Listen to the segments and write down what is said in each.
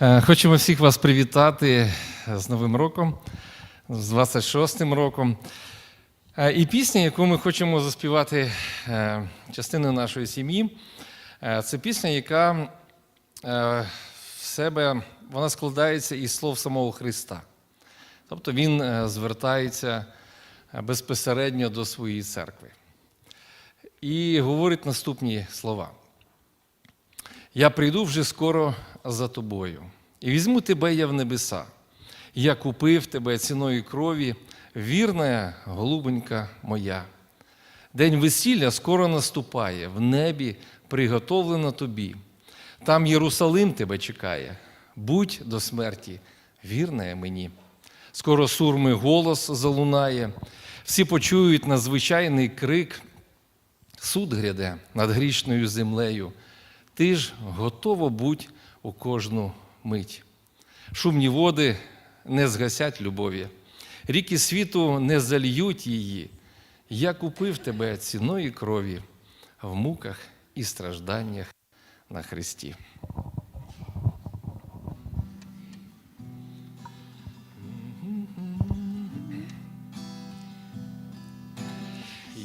Е, Хочемо всіх вас привітати з Новим роком, з 26-м роком. Е, І пісня, яку ми хочемо заспівати е, частиною нашої сім'ї, це пісня, яка в себе вона складається із слов самого Христа. Тобто Він звертається безпосередньо до своєї церкви. І говорить наступні слова. Я прийду вже скоро за тобою, і візьму тебе я в небеса. Я купив тебе ціною крові, вірна голубонька моя. День весілля скоро наступає, в небі приготовлено тобі. Там Єрусалим тебе чекає. Будь до смерті, вірна мені. Скоро сурми голос залунає, всі почують надзвичайний крик. Суд гряде над грішною землею. Ти ж готово будь у кожну мить. Шумні води не згасять любові, ріки світу не зальють її. Я купив тебе ціною крові в муках і стражданнях на Христі.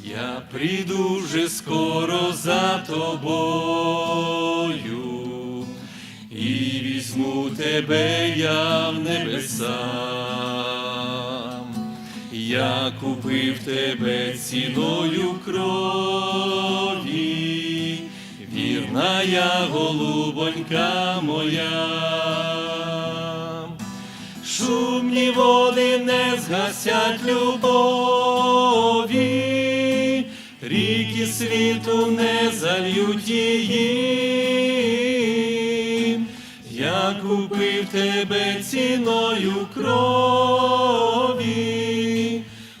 Я прийду вже скоро за тобою, візьму тебе я в небеса. Я купив тебе ціною крові, вірна я голубонька моя. Шумні води не згасять любові, ріки світу не зальють її. Купив тебе ціною крові,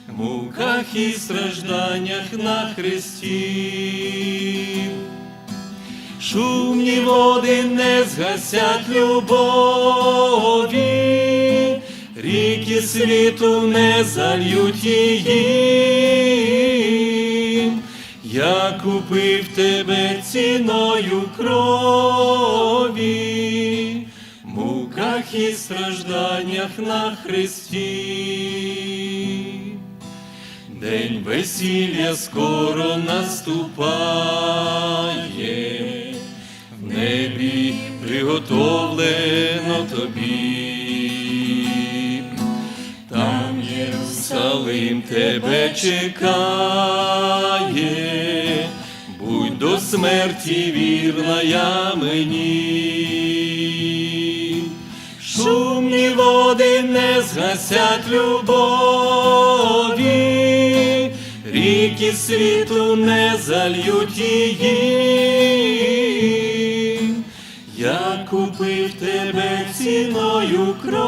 в муках і стражданнях на Христі. Шумні води не згасять любові, ріки світу не зальють її. Я купив тебе ціною крові, і стражданнях на Христі. День весілля скоро наступає, в небі приготовлено тобі, там Єрусалим тебе чекає, будь до смерті вірна я мені. Не згасять любові, ріки світу не зальють її. Я купив тебе ціною крові,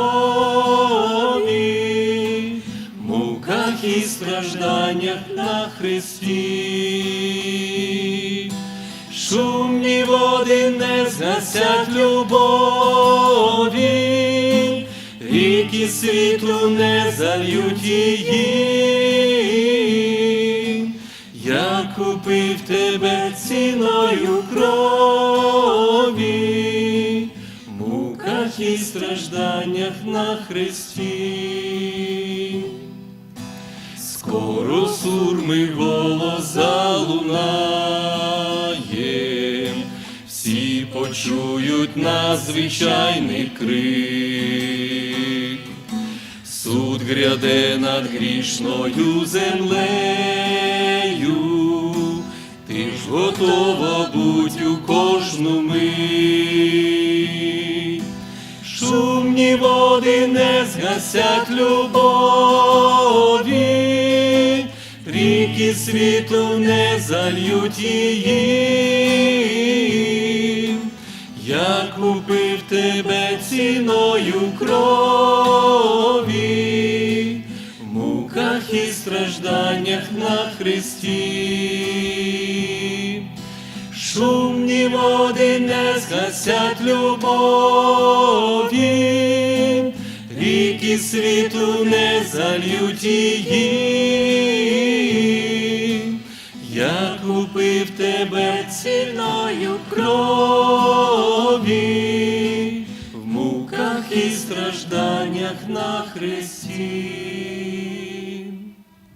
в муках і стражданнях на Христі. Шумні води не згасять любові, ріки світу не зальють її. Я купив тебе ціною крові, в муках і стражданнях на Христі. Скоро сурми голос залунає, всі почують надзвичайний крик. Гряде над грішною землею, ти ж готова будь у кожну мить. Шумні води не згасять любові, ріки світу не зальють її. Я купив тебе ціною крові, в муках і стражданнях на Христі. Шумні води не згасять любові, ріки світу не зальють її. Я купив тебе ціною крові, в муках і стражданнях на хресті.